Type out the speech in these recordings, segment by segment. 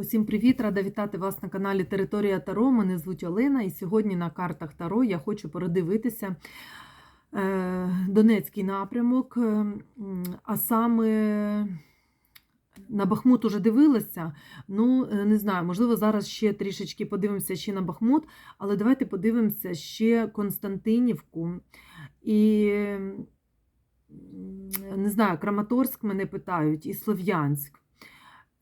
Усім привіт! Рада вітати вас на каналі Територія Таро. Мене звуть Олена, і сьогодні на картах Таро я хочу передивитися е, Донецький напрямок, е, а саме на Бахмут уже дивилася. Ну, е, не знаю, можливо, зараз ще трішечки подивимося ще на Бахмут, але давайте подивимося ще Константинівку. І не знаю, Краматорськ мене питають, і Слов'янськ.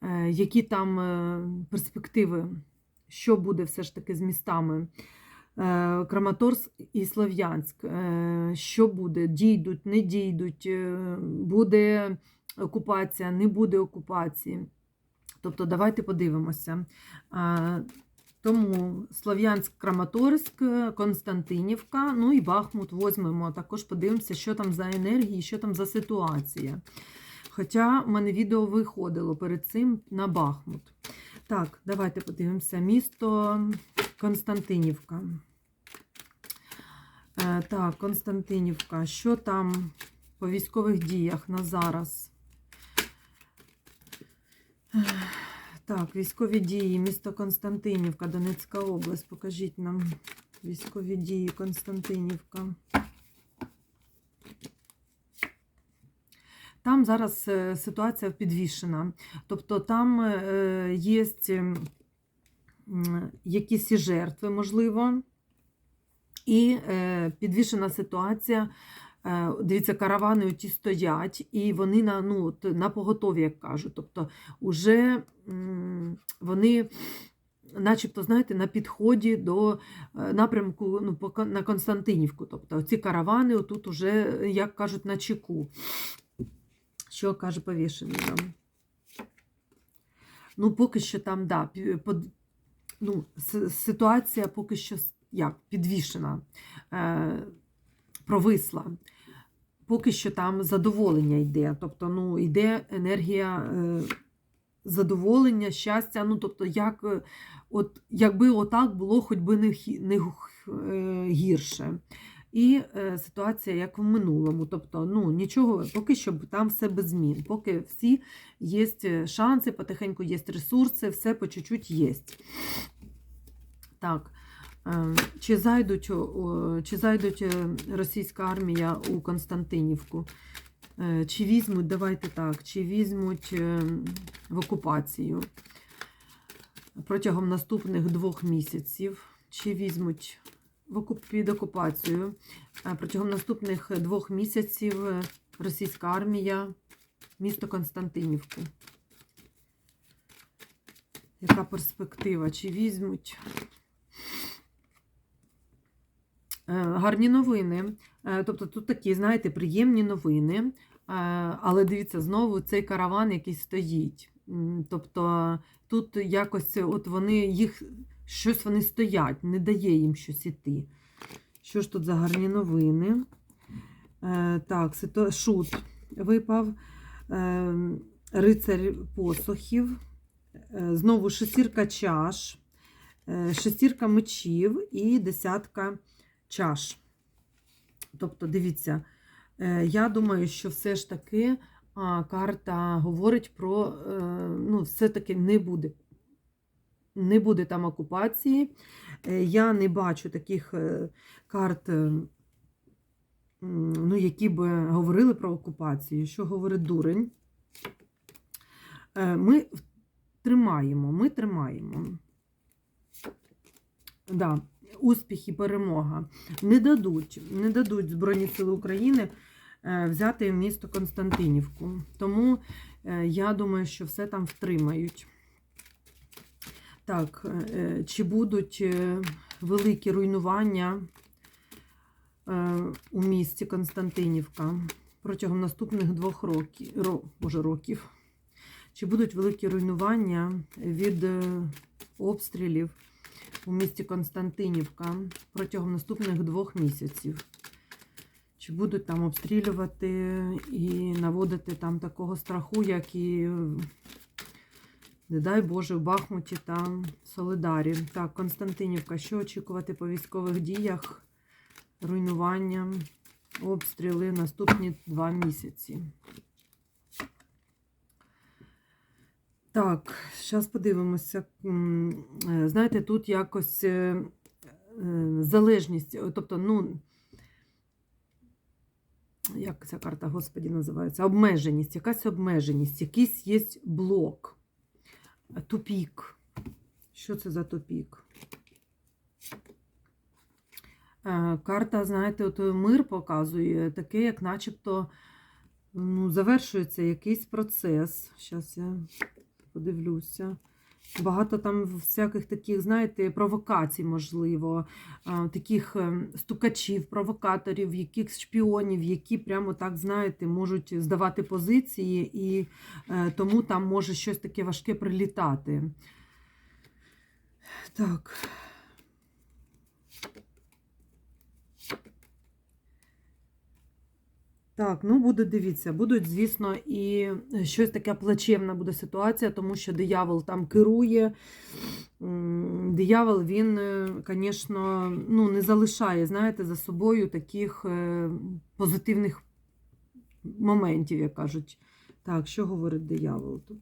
Е, які там е, перспективи, що буде все ж таки з містами Е, Краматорськ і Слов'янськ, що буде, дійдуть, не дійдуть, буде окупація, не буде окупації. Тобто, давайте подивимося. Тому Слов'янськ, Краматорськ, Константинівка, ну і Бахмут возьмемо. Також подивимося, що там за енергії, що там за ситуація. Хоча в мене відео виходило перед цим на Бахмут. Так, давайте подивимося. Місто Константинівка. Е, так, Константинівка. Що там по військових діях на зараз? Так, військові дії, місто Константинівка, Донецька область. Покажіть нам військові дії Константинівка. Там зараз е, ситуація підвішена. Тобто там е, є якісь і жертви, можливо, і е, підвішена ситуація. Дивіться, каравани ті стоять, і вони на ну, на поготові, як кажуть. Тобто, уже вони, начебто, знаєте, на підході до напрямку ну, на Константинівку. Тобто, ці каравани отут уже, як кажуть, на чеку. Що каже повішений нам? Ну, поки що там, да, под- ну, ситуація поки що як, підвішена, е, провисла. Поки що там задоволення йде. Тобто, ну, йде енергія е, задоволення, щастя. Ну, тобто, як, е, от, якби отак було, хоч би не, не е, гірше. І е, ситуація як в минулому. Тобто, ну нічого, поки що там все без змін. Поки всі є шанси, потихеньку є ресурси, все по чуть-чуть є. Так. е, Чи зайдуть, чи зайдуть е, російська армія у Константинівку? Е, Чи візьмуть, давайте так, чи візьмуть е, в окупацію протягом наступних двох місяців, чи візьмуть. Під окупацію. Е, Протягом наступних двох місяців е, російська армія, місто Константинівку. Яка перспектива? Чи візьмуть? Е, Гарні новини. Тобто тут такі, знаєте, приємні новини. Але дивіться, знову цей караван, який стоїть. Тобто тут якось от вони їх щось вони стоять, не дає їм щось іти. Що ж тут за гарні новини? Е, так, ситу... шут випав, е, рицарь посохів, е, знову шестірка чаш, е, шестірка мечів і десятка чаш. Тобто, дивіться, е, я думаю, що все ж таки а, карта говорить про, е, ну, все-таки не буде. Не буде там окупації. Е, Я не бачу таких е, карт, е, ну, які б говорили про окупацію. Що говорить дурень? Ми тримаємо, ми тримаємо. Да, успіх і перемога. Не дадуть, не дадуть Збройні Сили України взяти місто Константинівку. Тому я думаю, що все там втримають. Так, е, чи будуть е, великі руйнування е, у місті Константинівка протягом наступних двох років, ро, може, років? Чи будуть великі руйнування від е, обстрілів у місті Константинівка протягом наступних двох місяців? Чи будуть там обстрілювати і наводити там такого страху, як і не дай Боже, в Бахмуті та Солидарі. Так, Константинівка, що очікувати по військових діях, руйнування, обстріли наступні два місяці. Так, зараз подивимося. Е, Знаєте, тут якось е, е, залежність, тобто, ну, як ця карта, Господі, називається? Обмеженість, якась обмеженість, якийсь є блок, тупік. Що це за тупік? Е, Карта, знаєте, от мир показує таке, як начебто ну, завершується якийсь процес. Зараз я подивлюся. Багато там всяких таких, знаєте, провокацій, можливо, таких ем, стукачів, провокаторів, якихось шпіонів, які прямо так, знаєте, можуть здавати позиції, і е, тому там може щось таке важке прилітати. Так. Так, ну буде дивіться, будуть, звісно, і щось таке плачевна буде ситуація, тому що диявол там керує. Диявол, він, звісно, ну, не залишає, знаєте, за собою таких е, позитивних моментів, як кажуть. Так, що говорить диявол тут?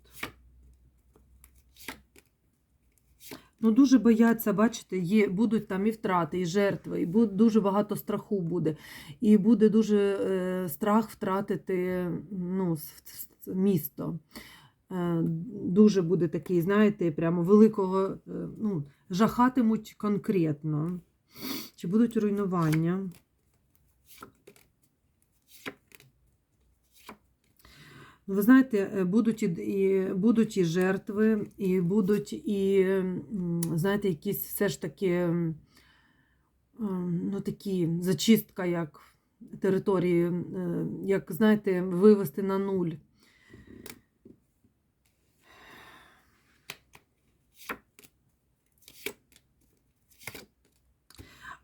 Ну, дуже бояться, бачите, є, будуть там і втрати, і жертви, і буде, дуже багато страху буде. І буде дуже е, страх втратити ну, місто. Е, дуже буде такий, знаєте, прямо великого, е, ну, жахатимуть конкретно. Чи будуть руйнування? Ну, ви знаєте, е, будуть і, і, будуть і жертви, і будуть і, знаєте, якісь все ж таки, ну, такі зачистка, як території, е, як, знаєте, вивести на нуль.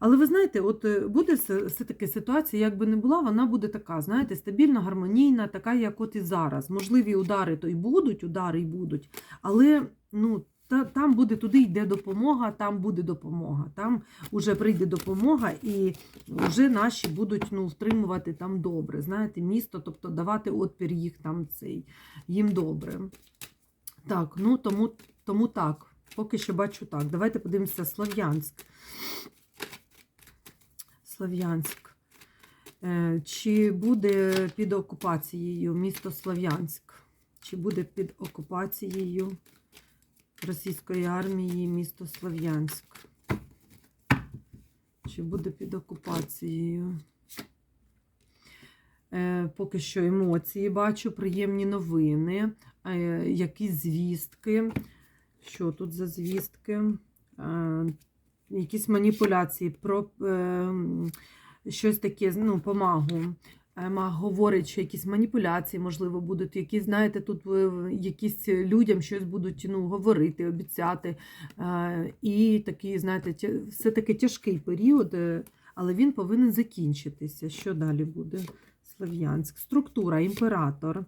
Але ви знаєте, от е, буде все- все-таки ситуація, як би не була, вона буде така, знаєте, стабільна, гармонійна, така, як от і зараз. Можливі удари то й будуть, удари й будуть, але ну, та, там буде туди йде допомога, там буде допомога. Там вже прийде допомога, і вже наші будуть ну, втримувати там добре. Знаєте, місто, тобто давати отпір їх там цей, їм добре. Так, ну тому, тому так. Поки що бачу так. Давайте подивимося Слов'янськ. Слов'янськ. Е, Чи буде під окупацією місто Слов'янськ? Чи буде під окупацією російської армії місто Слов'янськ? Чи буде під окупацією? Е, Поки що емоції бачу, приємні новини, е, якісь звістки. Що тут за звістки? Якісь маніпуляції, про е, щось таке, ну, помагу. Е, Маг говорить, що якісь маніпуляції, можливо, будуть, які, знаєте, тут е, якісь людям щось будуть ну, говорити, обіцяти. Е, І такий, знаєте, все-таки тяжкий період, е, але він повинен закінчитися. Що далі буде? Слов'янськ. Структура, імператор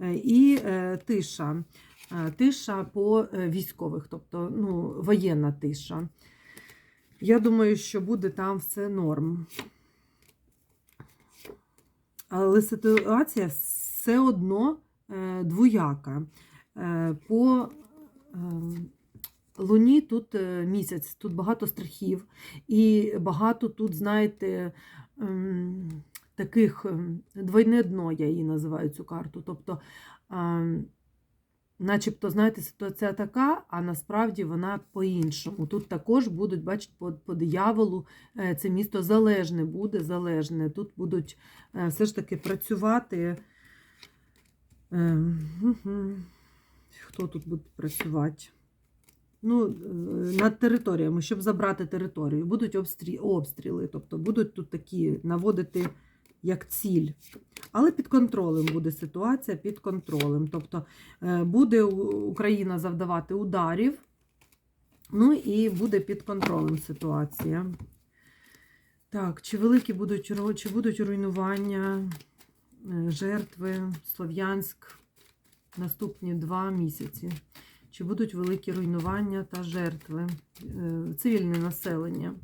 е, і е, тиша. Тиша по військових, тобто ну, воєнна тиша. Я думаю, що буде там все норм. Але ситуація все одно е, двояка. Е, по е, Луні тут місяць, тут багато страхів, і багато тут, знаєте, ем, таких ем, двойне дно, я її називаю цю карту. Тобто, ем, начебто, знаєте, ситуація така, а насправді вона по-іншому. Тут також будуть, бачите, по, по дияволу е, це місто залежне буде, залежне. Тут будуть е, все ж таки працювати. Е. Хто тут буде працювати? Ну, над територіями, щоб забрати територію. Будуть обстрі... обстріли, тобто будуть тут такі наводити як ціль. Але під контролем буде ситуація, під контролем. Тобто е, буде Україна завдавати ударів, ну і буде під контролем ситуація. Так, чи великі будуть, чи будуть руйнування, е, жертви, Слов'янськ наступні два місяці? Чи будуть великі руйнування та жертви, е, цивільне населення?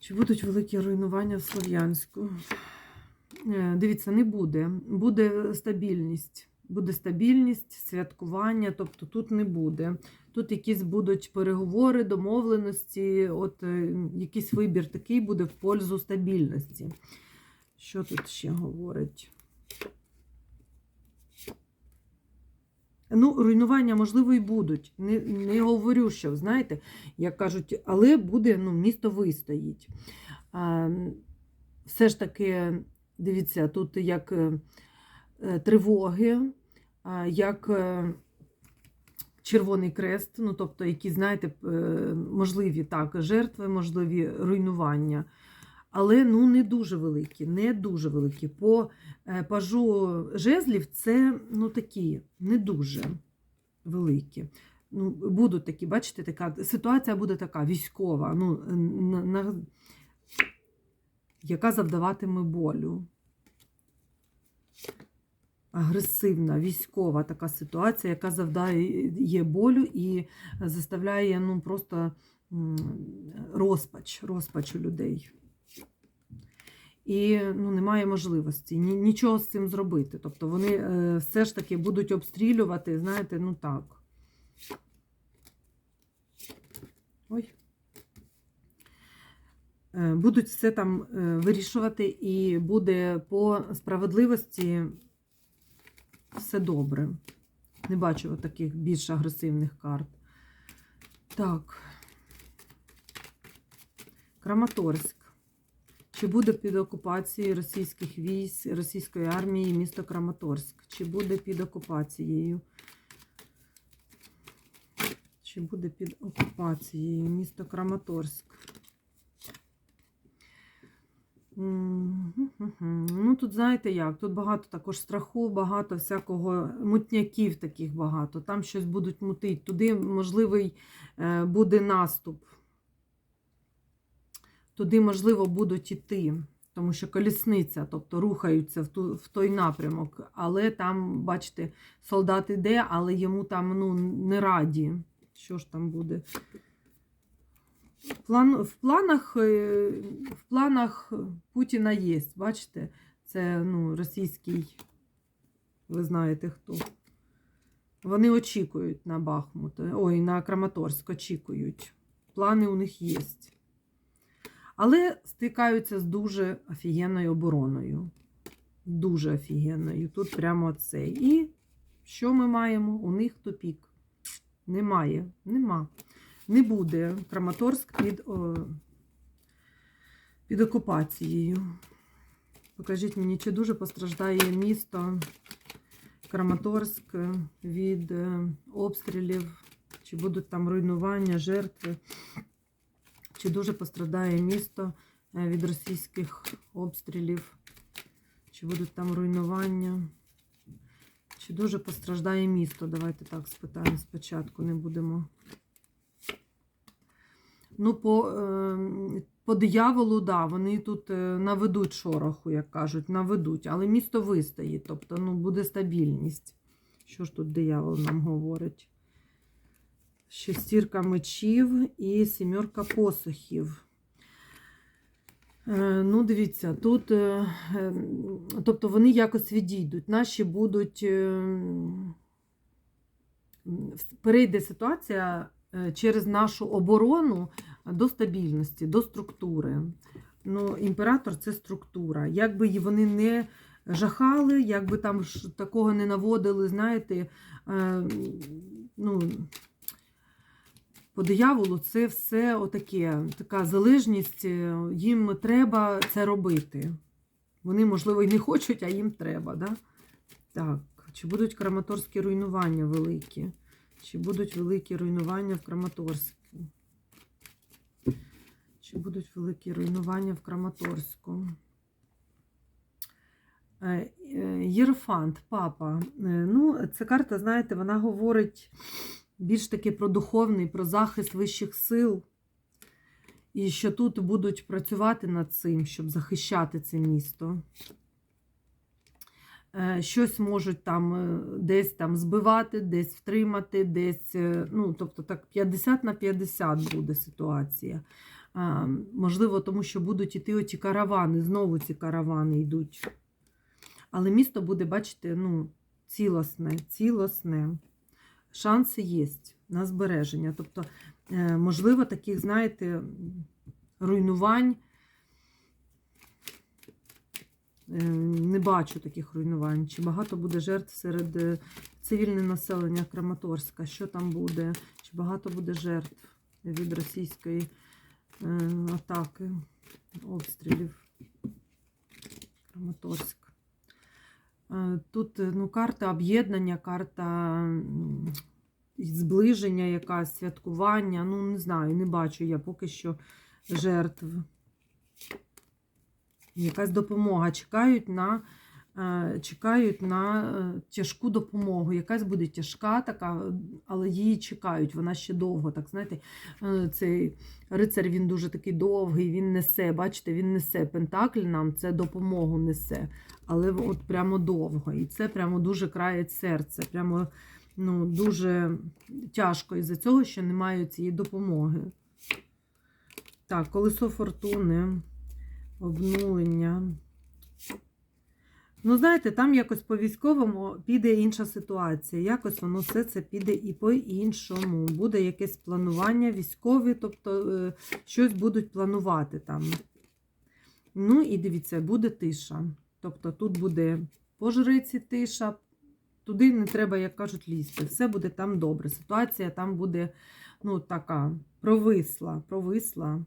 Чи будуть великі руйнування в Слов'янську? Е, Дивіться, не буде. Буде стабільність. буде стабільність, святкування, тобто тут не буде. Тут якісь будуть переговори, домовленості, от е, якийсь вибір такий буде в пользу стабільності. Що тут ще говорить? Ну, руйнування, можливо, і будуть. Не, не говорю, що, знаєте, як кажуть, але буде, ну, місто вистоїть. А, все ж таки, дивіться, тут як е, е, тривоги, як е, Червоний крест, ну, тобто, які, знаєте, можливі так, жертви, можливі руйнування. Але ну, не дуже великі, не дуже великі. По пажу жезлів це ну, такі, не дуже великі. Ну, будуть такі, бачите, така ситуація буде така військова, ну, на, яка завдаватиме болю. Агресивна, військова така ситуація, яка завдає болю і заставляє ну, просто розпач, розпач у людей. І ну, немає можливості ні, нічого з цим зробити. Тобто вони е, все ж таки будуть обстрілювати, знаєте, ну так. Ой. Е, Будуть все там е, вирішувати, і буде по справедливості все добре. Не бачу таких більш агресивних карт. Так. Краматорськ. Чи буде під окупацією російських військ, російської армії місто Краматорськ? Чи буде під окупацією? Чи буде під окупацією місто Краматорськ? Ну, тут знаєте як, тут багато також страху, багато всякого мутняків таких багато. Там щось будуть мутити. Туди можливий е, буде наступ. Туди, можливо, будуть іти, тому що колісниця, тобто рухаються в, ту, в той напрямок. Але там, бачите, солдат іде, але йому там ну, не раді. Що ж там буде? План, в, планах, е, в планах Путіна є, бачите? Це ну, російський, ви знаєте хто. Вони очікують на Бахмут, ой, на Краматорськ очікують. Плани у них є. Але стикаються з дуже офігенною обороною. Дуже офігенною. Тут прямо це. І що ми маємо? У них тупік. Немає. Нема. Не буде Краматорськ під, о, під окупацією. Покажіть мені, чи дуже постраждає місто Краматорськ від е, обстрілів, чи будуть там руйнування, жертви. Чи дуже пострадає місто е, від російських обстрілів? Чи будуть там руйнування? Чи дуже постраждає місто? Давайте так спитаємо спочатку, не будемо. Ну, по, е, по дияволу, да, вони тут е, наведуть шороху, як кажуть, наведуть, але місто вистоїть, тобто ну, буде стабільність. Що ж тут диявол нам говорить? Шестірка мечів і сімерка посохів. Е, Ну, дивіться, тут, е, е, тобто вони якось відійдуть. Наші будуть. е, Перейде ситуація через нашу оборону до стабільності, до структури. Ну, Імператор це структура. Якби вони не жахали, якби там такого не наводили, знаєте, е, ну, по дияволу це все отаке, така залежність, е, їм треба це робити. Вони, можливо, і не хочуть, а їм треба. Да? Так, чи будуть краматорські руйнування великі? Чи будуть великі руйнування в Краматорську? Чи будуть великі руйнування в Краматорську? Е, е, Єрофант, папа. Е, Ну, ця карта, знаєте, вона говорить більш таки про духовний, про захист вищих сил. І що тут будуть працювати над цим, щоб захищати це місто. Е, Щось можуть там е, десь там збивати, десь втримати, десь, е, ну, тобто так 50 на 50 буде ситуація. Можливо, тому що будуть іти оті каравани, знову ці каравани йдуть. Але місто буде, бачите, ну, цілосне, цілосне. Шанси є на збереження. Тобто, можливо, таких, знаєте, руйнувань. Е, Не бачу таких руйнувань. Чи багато буде жертв серед е, цивільне населення Краматорська? Що там буде? Чи багато буде жертв від російської е, атаки, обстрілів? Краматорськ. Е, Тут е, ну, карта об'єднання, карта зближення, якась святкування. Ну, не знаю, не бачу я поки що жертв. Якась допомога. Чекають на, е, чекають на е, тяжку допомогу. Якась буде тяжка така, але її чекають. Вона ще довго. Так, знаєте, е, цей рицар він дуже такий довгий, він несе. Бачите, він несе пентакль нам, це допомогу несе. Але от прямо довго. І це прямо дуже краєць серце. Прямо ну, дуже тяжко із-за цього, що немає цієї допомоги. Так, колесо фортуни, обнулення. Ну, знаєте, там якось по військовому піде інша ситуація. Якось воно все це піде і по-іншому. Буде якесь планування військові, тобто е, щось будуть планувати там. Ну і дивіться, буде тиша. Тобто тут буде по жриці тиша, туди не треба, як кажуть, лізти. Все буде там добре. Ситуація там буде ну, така провисла, провисла.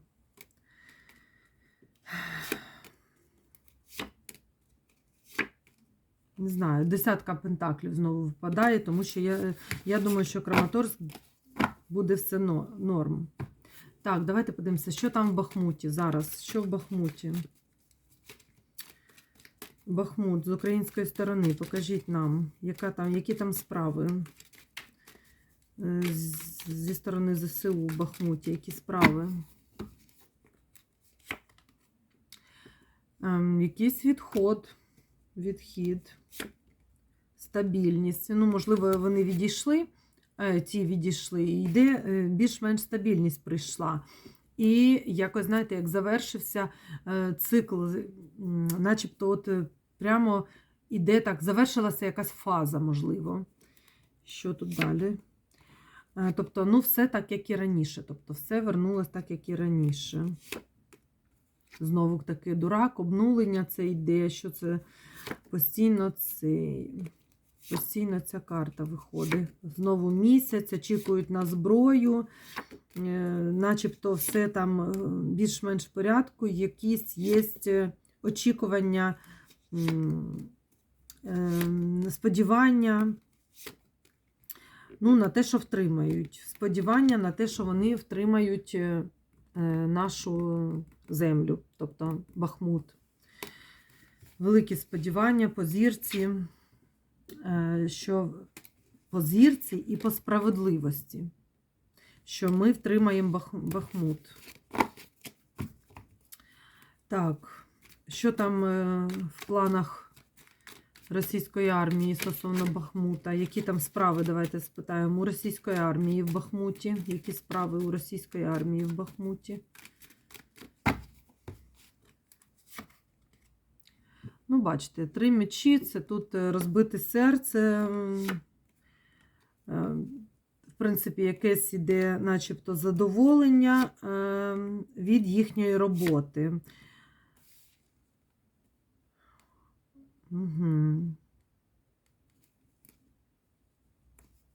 Не знаю, десятка пентаклів знову випадає, тому що я, я думаю, що Краматорськ буде все норм. Так, давайте подивимося, що там в Бахмуті зараз. Що в Бахмуті? Бахмут з української сторони. Покажіть нам, яка там, які там справи Е, зі сторони ЗСУ в Бахмуті, які справи. Ем, якийсь відход, відхід, стабільність. Ну, можливо, вони відійшли, е, ті відійшли, і йде е, більш-менш стабільність прийшла. І якось, знаєте, як завершився е, цикл, начебто, от прямо іде так, завершилася якась фаза, можливо. Що тут далі? Тобто, ну, все так, як і раніше. Тобто, все вернулось так, як і раніше. Знову таки дурак, обнулення це йде, що це постійно цей. Постійно ця карта виходить. Знову місяць, очікують на зброю, е, начебто все там е, більш-менш в порядку, якісь є е, очікування, сподівання ну, на те, що втримають. Сподівання на те, що вони втримають нашу землю, тобто Бахмут. Великі сподівання по зірці, е, що по зірці і по справедливості, що ми втримаємо Бахмут. Так, що там е, в планах російської армії стосовно Бахмута? Які там справи, давайте спитаємо, у російської армії в Бахмуті? Які справи у російської армії в Бахмуті? Ну, бачите, три мечі, це тут е, розбите серце. е, В принципі, якесь іде, начебто, задоволення е, від їхньої роботи. Угу.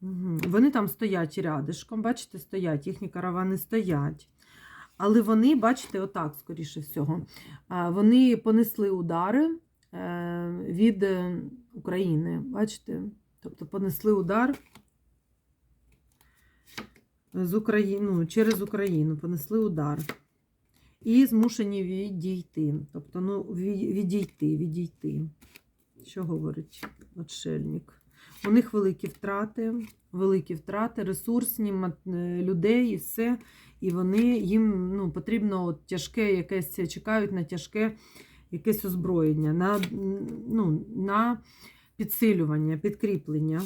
Угу. Вони там стоять рядишком, бачите, стоять, їхні каравани стоять. Але вони, бачите, отак, скоріше всього, вони понесли удари від е, України. Бачите? Тобто понесли удар з України, ну, через Україну, понесли удар. І змушені відійти. Тобто, ну, відійти, відійти. Що говорить отшельник? У них великі втрати, великі втрати, ресурсні е, людей і все. І вони їм ну, потрібно от тяжке якесь, чекають на тяжке якесь озброєння, на, ну, на підсилювання, підкріплення.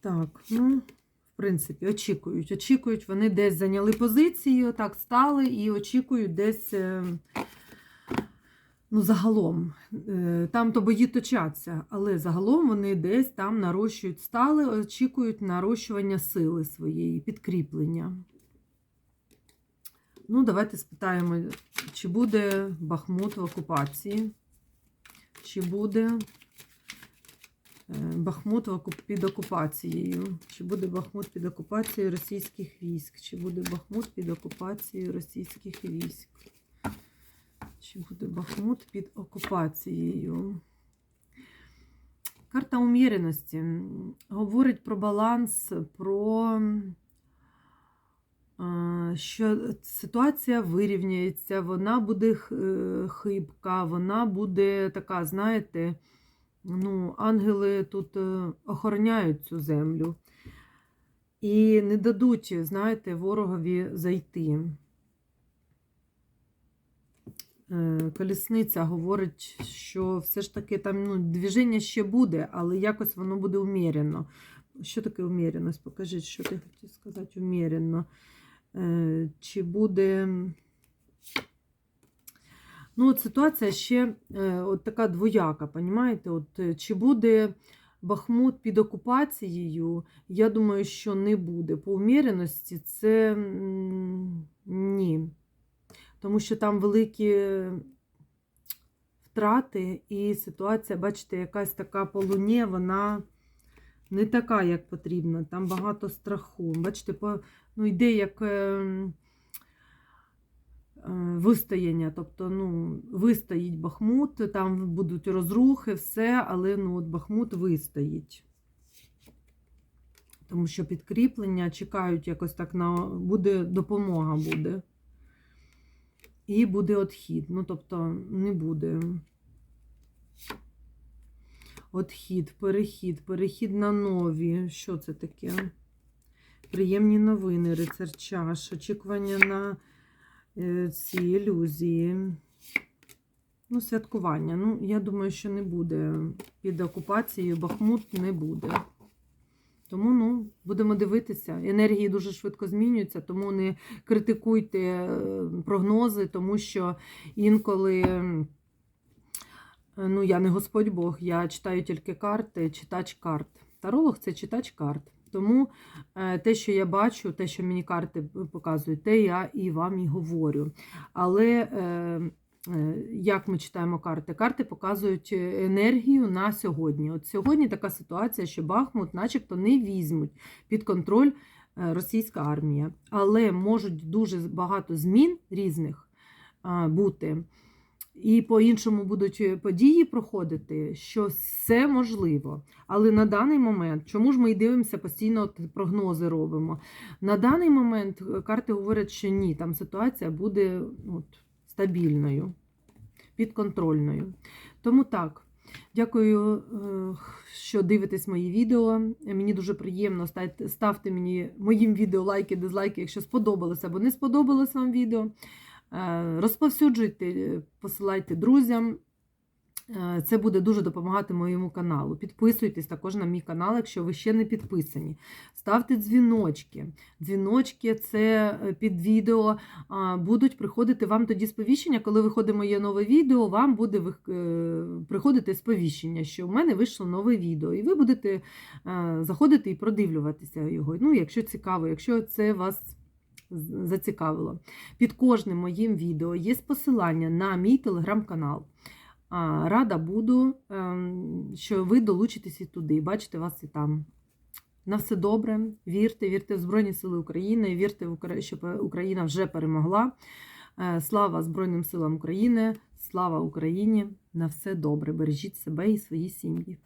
Так, ну, в принципі, очікують. Очікують, вони десь зайняли позиції, отак стали і очікують десь. е, Ну, загалом, е, там то бої точаться, але загалом вони десь там нарощують стали, очікують нарощування сили своєї, підкріплення. Ну, давайте спитаємо, чи буде Бахмут в окупації, чи буде е, Бахмут під окупацією, чи буде Бахмут під окупацією російських військ, чи буде Бахмут під окупацією російських військ. Чи буде Бахмут під окупацією? Карта уміреності говорить про баланс, про що ситуація вирівняється, вона буде е, хибка, вона буде така, знаєте, ну, ангели тут е, охороняють цю землю і не дадуть, знаєте, ворогові зайти. Е, Колісниця говорить, що все ж таки там ну, движення ще буде, але якось воно буде умірено. Що таке уміреність? Покажіть, що ти хотів сказати умірено. Е, Чи буде. Ну, от ситуація ще е, от така двояка, понімаєте? От, е, чи буде Бахмут під окупацією? Я думаю, що не буде. По уміреності це ні тому що там великі втрати, і ситуація, бачите, якась така по луні, вона не така, як потрібно. Там багато страху. Бачите, по, ну, йде як е, е, вистояння. Тобто, ну, вистоїть Бахмут, там будуть розрухи, все, але ну, от Бахмут вистоїть. Тому що підкріплення чекають якось так на буде допомога буде. І буде отхід. Ну, тобто, не буде. Отхід, перехід, перехід на нові. Що це таке? Приємні новини, рицар чаш, очікування на е, ці ілюзії. Ну, святкування. Ну, я думаю, що не буде. Під окупацією Бахмут не буде. Тому ну, будемо дивитися. Енергії дуже швидко змінюються, тому не критикуйте е, прогнози, тому що інколи, ну, я не Господь Бог, я читаю тільки карти, читач карт. Таролог це читач карт. Тому е, те, що я бачу, те, що мені карти показують, те я і вам і говорю. Але е, Е, як ми читаємо карти? Карти показують е, енергію на сьогодні. От сьогодні така ситуація, що Бахмут, начебто, не візьмуть під контроль е, російська армія, але можуть дуже багато змін різних бути. І по-іншому будуть події проходити, що все можливо. Але на даний момент, чому ж ми і дивимося, постійно прогнози робимо? На даний момент карти говорять, що ні, там ситуація буде от, стабільною, підконтрольною. Тому так, дякую, е, що дивитесь мої відео. Мені дуже приємно, ставте мені моїм відео лайки, дизлайки, якщо сподобалося або не сподобалось вам відео. Е, Розповсюджуйте, посилайте друзям. Е, Це буде дуже допомагати моєму каналу. Підписуйтесь також на мій канал, якщо ви ще не підписані. Ставте дзвіночки. Дзвіночки це е, під відео. Будуть приходити вам тоді сповіщення. Коли виходить моє нове відео, вам буде е, приходити сповіщення, що в мене вийшло нове відео. І ви будете е, заходити і продивлюватися його. Ну, якщо цікаво, якщо це вас зацікавило. Під кожним моїм відео є посилання на мій телеграм-канал. Рада буду, ем, що ви долучитесь і туди. Бачите вас і там. На все добре. Вірте, вірте в Збройні Сили України, вірте, що Україна вже перемогла. Е, Слава Збройним силам України, слава Україні! На все добре. Бережіть себе і свої сім'ї.